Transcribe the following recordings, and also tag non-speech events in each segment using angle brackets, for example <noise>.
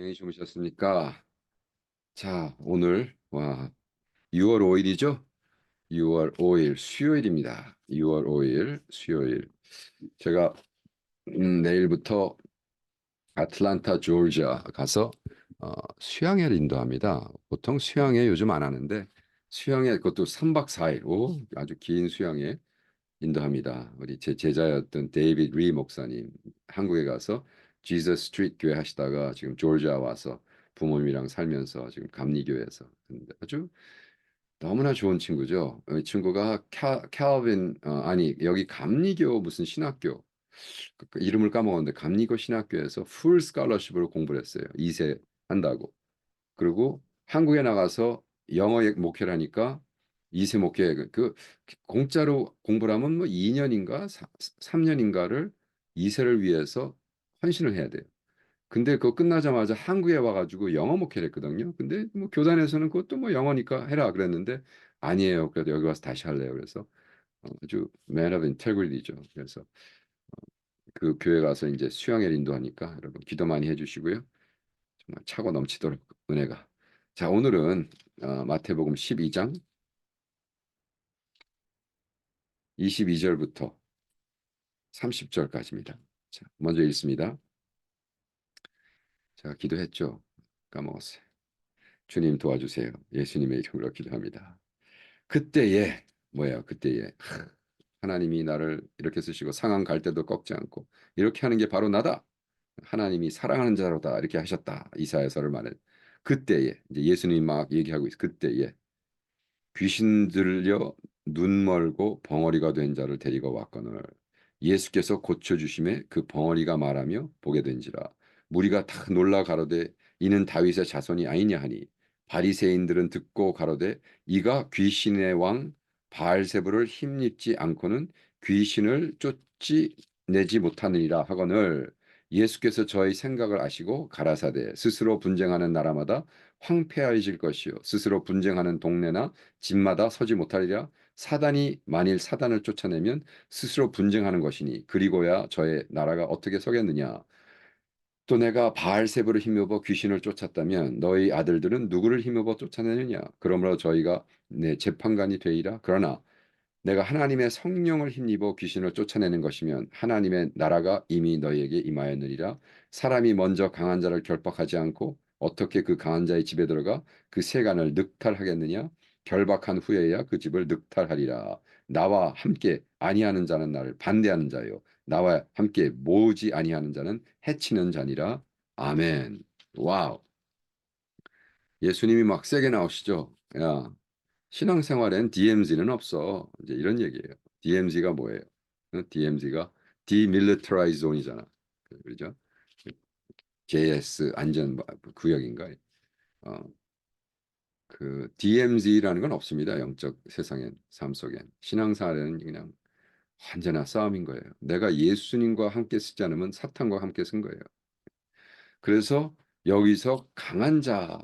안녕히 주무셨습니까? 자, 오늘 와 6월 5일이죠? 6월 5일 수요일입니다. 6월 5일 수요일. 제가 음, 내일부터 아틀란타 조지아 가서 어, 수양회를 인도합니다. 보통 수양회 요즘 안 하는데 수양회 그것도 3박 4일 오, 아주 긴 수양회 인도합니다. 우리 제 제자였던 데이비드 리 목사님 한국에 가서 지저스 스트리트 교회 하시다가 지금 조지아 와서 부모님이랑 살면서 지금 감리교회에서 근데 아주 너무나 좋은 친구죠. 이 친구가 캬, 캘빈 어, 아니 여기 감리교 무슨 신학교 그- 그 이름을 까먹었는데 감리교 신학교에서 풀 스칼러십으로 공부를 했어요. 2세 한다고. 그리고 한국에 나가서 영어 목회를 하니까 2세 목회 그- 그 공짜로 공부를 하면 뭐 2년인가 3년인가를 2세를 위해서 헌신을 해야 돼요. 근데 그거 끝나자마자 한국에 와가지고 영어 목회를 했거든요. 근데 뭐 교단에서는 그것도 뭐 영어니까 해라 그랬는데 아니에요. 그래도 여기 와서 다시 할래요. 그래서 어, 아주 man of integrity죠. 그래서 어, 그 교회 가서 이제 수양회를 인도하니까 여러분 기도 많이 해주시고요. 정말 차고 넘치도록 은혜가. 자 오늘은 어, 마태복음 12장 22절부터 30절까지입니다. 자, 먼저 읽습니다. 제가 기도했죠. 까먹었어요. 주님 도와주세요. 예수님의 이름으로 기도합니다. 그때에 뭐예요? 그때에 하, <laughs> 하나님이 나를 이렇게 쓰시고 상황 갈 때도 꺾지 않고 이렇게 하는 게 바로 나다. 하나님이 사랑하는 자로다 이렇게 하셨다. 이사야서를 말해. 그때에 이제 예수님이 막 얘기하고 있어. 그때에 귀신 들려 눈 멀고 벙어리가 된 자를 데리고 왔거늘 예수께서 고쳐 주심에 그 벙어리가 말하며 보게 된지라. 무리가 다 놀라 가로되 이는 다윗의 자손이 아니냐 하니. 바리새인들은 듣고 가로되 이가 귀신의 왕 바알세부를 힘입지 않고는 귀신을 쫓지 내지 못하느니라 하거늘. 예수께서 저희 생각을 아시고 가라사대 스스로 분쟁하는 나라마다 황폐해질 것이요. 스스로 분쟁하는 동네나 집마다 서지 못하리라 사단이 만일 사단을 쫓아내면 스스로 분쟁하는 것이니 그리고야 저의 나라가 어떻게 서겠느냐? 또 내가 바알세부를 힘입어 귀신을 쫓았다면 너희 아들들은 누구를 힘입어 쫓아내느냐? 그러므로 저희가 내 재판관이 되리라. 그러나 내가 하나님의 성령을 힘입어 귀신을 쫓아내는 것이면 하나님의 나라가 이미 너희에게 임하였느니라. 사람이 먼저 강한 자를 결박하지 않고 어떻게 그 강한 자의 집에 들어가 그 세간을 늑탈하겠느냐 결박한 후에야 그 집을 늑탈하리라 나와 함께 아니하는 자는 나를 반대하는 자요 나와 함께 모으지 아니하는 자는 해치는 자니라 아멘 와우 예수님이 막 세게 나오시죠 야 신앙생활엔 DMZ는 없어. 이제 이런 얘기예요. DMZ가 뭐예요? DMZ가 Demilitarized Zone이잖아. 그죠? JS 안전 구역인가? 어, 그 DMZ라는 건 없습니다. 영적 세상엔 삶 속엔 신앙생활에는 그냥 완전한 싸움인 거예요. 내가 예수님과 함께 쓰지 않으면 사탄과 함께 쓴 거예요. 그래서 여기서 강한 자,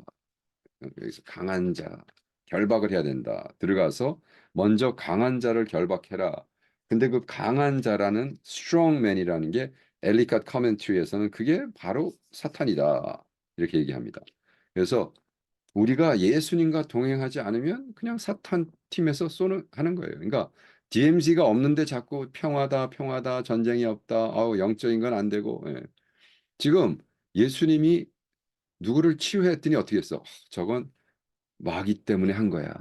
여기서 강한 자, 결박을 해야 된다. 들어가서 먼저 강한 자를 결박해라. 근데 그 강한 자라는 strongman이라는 게 엘리캇 커멘트리에서는 그게 바로 사탄이다. 이렇게 얘기합니다. 그래서 우리가 예수님과 동행하지 않으면 그냥 사탄 팀에서 쏘는 하는 거예요. 그러니까 DMZ가 없는데 자꾸 평화다, 평화다, 전쟁이 없다, 아우 영적인 건 안 되고. 예. 지금 예수님이 누구를 치유했더니 어떻게 했어? 저건 마귀 때문에 한 거야.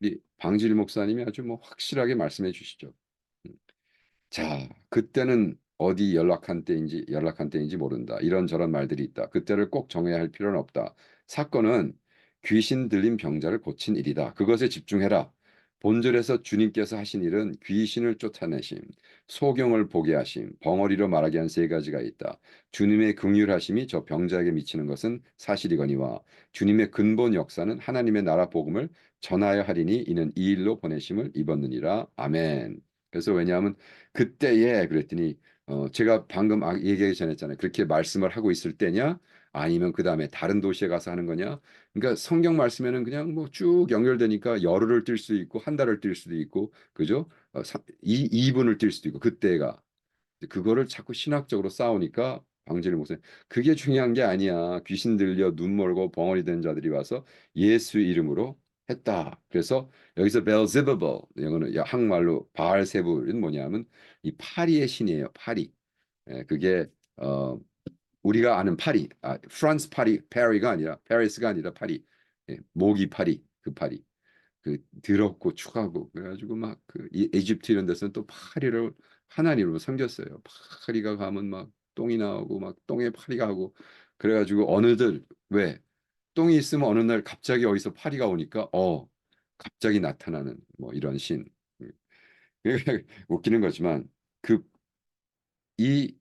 우리 방질 목사님이 아주 뭐 확실하게 말씀해 주시죠. 음. 자, 그때는 어디 연락한 때인지 연락한 때인지 모른다. 이런저런 말들이 있다. 그때를 꼭 정해야 할 필요는 없다. 사건은 귀신 들린 병자를 고친 일이다. 그것에 집중해라. 본절에서 주님께서 하신 일은 귀신을 쫓아내심, 소경을 보게 하심, 벙어리로 말하게 한 세 가지가 있다. 주님의 긍휼하심이 저 병자에게 미치는 것은 사실이거니와 주님의 근본 역사는 하나님의 나라 복음을 전하여 하리니 이는 이 일로 보내심을 입었느니라. 아멘. 그래서 왜냐하면 그때에 그랬더니 어 제가 방금 아, 얘기하기 전에 했잖아요. 그렇게 말씀을 하고 있을 때냐? 아니면 그 다음에 다른 도시에 가서 하는 거냐? 그러니까 성경 말씀에는 그냥 뭐 쭉 연결되니까 열흘을 뛸 수도 있고 한 달을 뛸 수도 있고 그죠? 어, 이 2분을 뛸 수도 있고 그때가 그거를 자꾸 신학적으로 싸우니까 방지를 못해. 그게 중요한 게 아니야. 귀신 들려 눈 멀고 벙어리 된 자들이 와서 예수 이름으로 했다. 그래서 여기서 벨제부블 이거는 한국말로 바알세불은 뭐냐면 이 파리의 신이에요. 파리. 예, 그게 어 우리가 아는 파리, 아, 프랑스 파리, 파리가 아니라 파리스가 아니라 파리, 예, 모기 파리, 그 파리, 그 더럽고 추하고 그래가지고 막 그 이집트 이런 데서는 또 파리를 하나님으로 섬겼어요. 파리가 가면 막 똥이 나오고 막 똥에 파리가 하고 그래가지고 어느들 왜 똥이 있으면 어느 날 갑자기 어디서 파리가 오니까 어 갑자기 나타나는 뭐 이런 신 음. 웃기는 거지만 그 이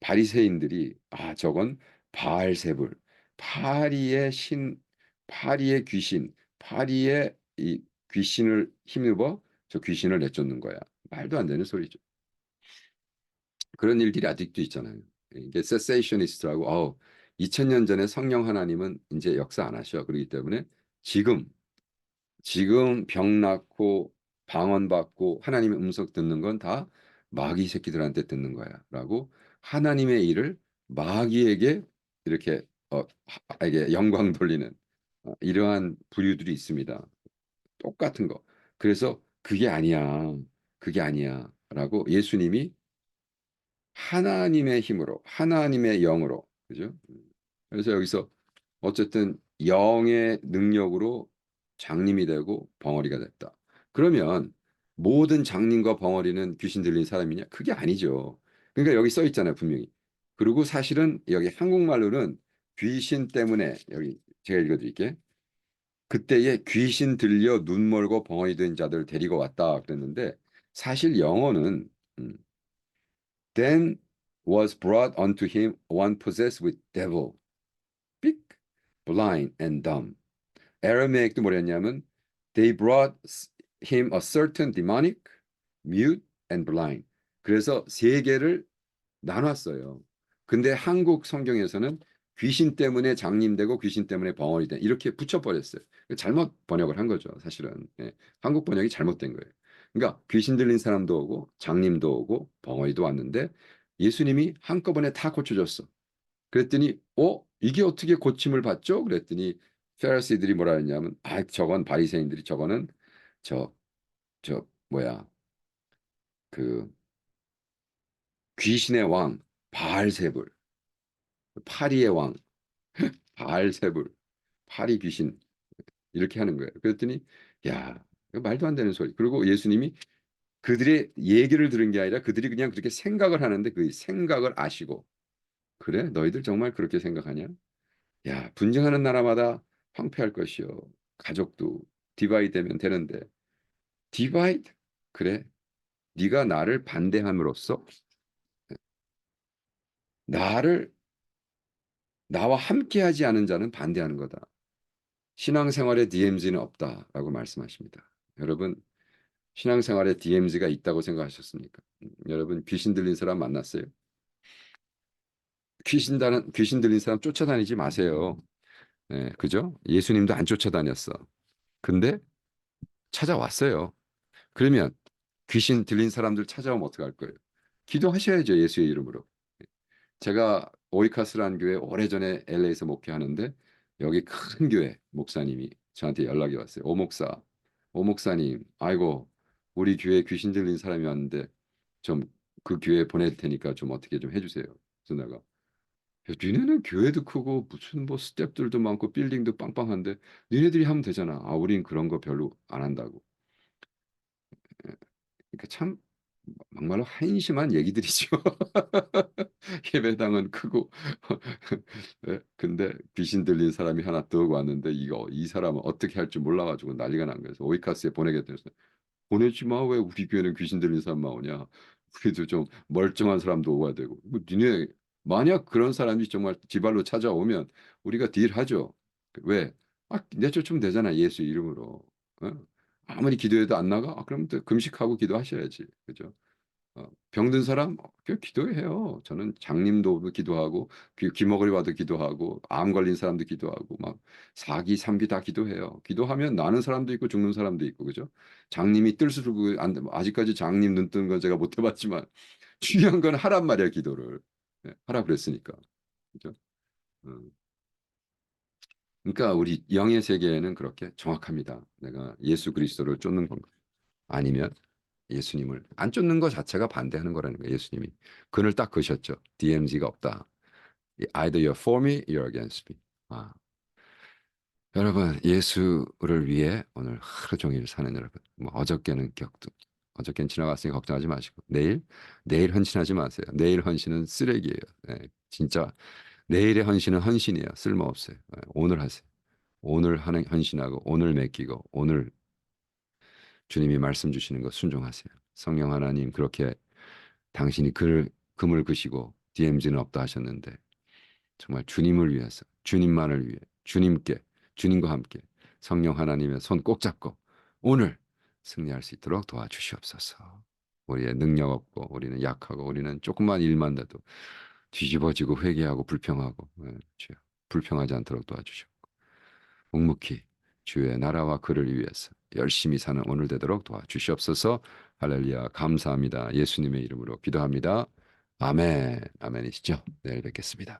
바리새인들이 아 저건 바알세불 파리의 신 파리의 귀신 파리의 이 귀신을 힘입어 저 귀신을 내쫓는 거야. 말도 안 되는 소리죠. 그런 일들이 아직도 있잖아요. 이게 세세이셔니스트라고 어 2000년 전에 성령 하나님은 이제 역사 안 하셔. 그렇기 때문에 지금 지금 병 낫고 방언받고 하나님의 음성 듣는 건 다 마귀 새끼들한테 듣는 거야 라고 하나님의 일을 마귀에게 이렇게 어, 에게 영광 돌리는 어, 이러한 부류들이 있습니다. 똑같은 거. 그래서 그게 아니야. 그게 아니야 라고 예수님이 하나님의 힘으로 하나님의 영으로 그죠? 그래서 여기서 어쨌든 영의 능력으로 장님이 되고 벙어리가 됐다. 그러면 모든 장님과 벙어리는 귀신 들린 사람이냐? 그게 아니죠. 그러니까 여기 써 있잖아요, 분명히. 그리고 사실은 여기 한국말로는 귀신 때문에 여기 제가 읽어드릴게. 그때에 귀신 들려 눈 멀고 벙어리 된 자들 데리고 왔다 그랬는데 사실 영어는 음, then was brought unto him one possessed with devil, big, blind and dumb. 아라메이크도 뭐랬냐면 they brought him a certain demonic, mute and blind. 그래서 세 개를 나눴어요. 근데 한국 성경에서는 귀신 때문에 장님되고 귀신 때문에 벙어리 된 이렇게 붙여버렸어요. 잘못 번역을 한 거죠, 사실은. 예, 한국 번역이 잘못된 거예요. 그러니까 귀신 들린 사람도 오고 장님도 오고 벙어리도 왔는데 예수님이 한꺼번에 다 고쳐줬어. 그랬더니 어 이게 어떻게 고침을 받죠? 그랬더니 페리시들이 뭐라 했냐면 아 저건 바리새인들이 저거는 저 저 뭐야 그 귀신의 왕 바알세불 파리의 왕 <laughs> 바알세불 파리 귀신 이렇게 하는 거예요. 그랬더니 야 말도 안 되는 소리. 그리고 예수님이 그들의 얘기를 들은 게 아니라 그들이 그냥 그렇게 생각을 하는데 그 생각을 아시고 그래 너희들 정말 그렇게 생각하냐? 야 분쟁하는 나라마다 황폐할 것이요 가족도 디바이드 되면 되는데 디바이드 그래 네가 나를 반대함으로써 나를 나와 함께하지 않은 자는 반대하는 거다. 신앙생활에 DMZ는 없다라고 말씀하십니다. 여러분 신앙생활에 DMZ가 있다고 생각하셨습니까? 음, 여러분 귀신 들린 사람 만났어요? 귀신 다는 귀신 들린 사람 쫓아다니지 마세요. 네, 그죠? 예수님도 안 쫓아다녔어. 근데 찾아왔어요. 그러면 귀신 들린 사람들 찾아오면 어떡할 거예요? 기도하셔야죠. 예수의 이름으로. 제가 오이카스라는 교회 오래전에 LA에서 목회하는데 여기 큰 교회 목사님이 저한테 연락이 왔어요. 오 목사, 오 목사님, 아이고 우리 교회 귀신 들린 사람이 왔는데 좀 그 교회 보낼 테니까 좀 어떻게 좀 해주세요. 그래서 내가 야, 니네는 교회도 크고 무슨 뭐 스텝들도 많고 빌딩도 빵빵한데 니네들이 하면 되잖아. 아, 우린 그런 거 별로 안 한다고. 예, 그러니까 참 막말로 한심한 얘기들이죠. <laughs> 예배당은 크고 <laughs> 예, 근데 귀신 들린 사람이 하나 떠고 왔는데 이거 이 사람은 어떻게 할 줄 몰라가지고 난리가 난 거예요. 오이카스에 보내겠다 해서 보내지 마. 왜 우리 교회는 귀신 들린 사람만 오냐. 우리도 좀 멀쩡한 사람도 오야 되고. 뭐 니네 만약 그런 사람이 정말 지발로 찾아오면 우리가 딜하죠. 왜? 아, 내쫓으면 되잖아. 예수 이름으로. 어? 아무리 기도해도 안 나가? 아, 그럼 또 금식하고 기도하셔야지. 그죠? 어, 병든 사람 어, 그 기도해요. 저는 장님도 기도하고 귀, 귀머거리 와도 기도하고 암 걸린 사람도 기도하고 막 사기 삼기 다 기도해요. 기도하면 나는 사람도 있고 죽는 사람도 있고 그죠? 장님이 뜰 수고 안 돼. 아직까지 장님 눈 뜨는 건 제가 못 해봤지만 <laughs> 중요한 건 하란 말이야 기도를. 예, 하라 그랬으니까. 그죠? 음. 그러니까 우리 영의 세계에는 그렇게 정확합니다. 내가 예수 그리스도를 쫓는 건가? 아니면 예수님을 안 쫓는 것 자체가 반대하는 거라는 거예요. 예수님이 그늘 딱 그셨죠. DMZ가 없다. Either you're for me, you're against me. 아. 여러분 예수를 위해 오늘 하루 종일 사는 여러분. 뭐 어저께는 격도 어저께는 지나갔으니 걱정하지 마시고 내일 내일 헌신하지 마세요. 내일 헌신은 쓰레기예요. 네, 진짜 내일의 헌신은 헌신이에요. 쓸모 없어요. 네, 오늘 하세요. 오늘 하는 헌신하고 오늘 맡기고 오늘 주님이 말씀 주시는 거 순종하세요. 성령 하나님 그렇게 당신이 글 금을 그시고 DMZ는 없다 하셨는데 정말 주님을 위해서 주님만을 위해 주님께 주님과 함께 성령 하나님의 손 꼭 잡고 오늘 승리할 수 있도록 도와주시옵소서. 우리의 능력 없고 우리는 약하고 우리는 조금만 일만 돼도 뒤집어지고 회개하고 불평하고 예, 주여 불평하지 않도록 도와주시고 묵묵히 주의 나라와 그를 위해서 열심히 사는 오늘 되도록 도와주시옵소서. 할렐루야 감사합니다. 예수님의 이름으로 기도합니다. 아멘 아멘이시죠. 내일 뵙겠습니다.